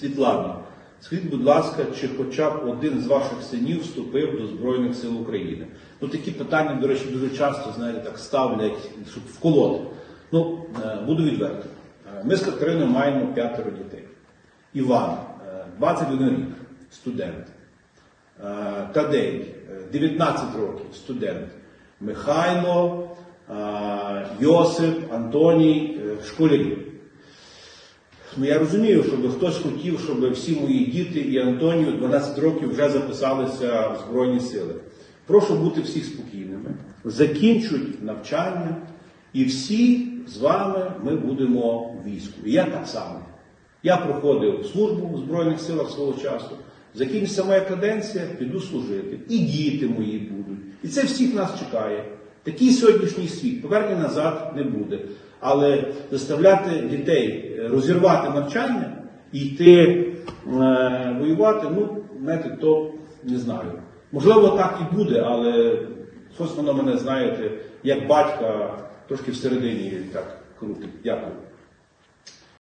Світлана, скажіть, будь ласка, чи хоча б один з ваших синів вступив до Збройних сил України? Ну такі питання, до речі, дуже часто, знаєте, так ставлять, щоб вколоти. Ну, е, буду відвертим. Е, Ми з Катериною маємо п'ятеро дітей. Іван, е, 21 рік, студент. Е, Тадей, е, 19 років, студент. Михайло, е, Йосип, Антоній, е, школярі. Ну, я розумію, щоб хтось хотів, щоб всі мої діти і Антонію 12 років вже записалися в Збройні сили. Прошу бути всіх спокійними. Закінчують навчання, і всі з вами ми будемо в війську. І я так само. Я проходив службу в Збройних силах свого часу. Закінчиться моя каденція, піду служити. І діти мої будуть. І це всіх нас чекає. Такий сьогоднішній світ. Повернення назад не буде. Але заставляти дітей е, розірвати навчання і йти е, воювати, ну, знаєте, то не знаю. Можливо, так і буде, але щось воно мене, знаєте, як батька, трошки всередині так крутить. Дякую.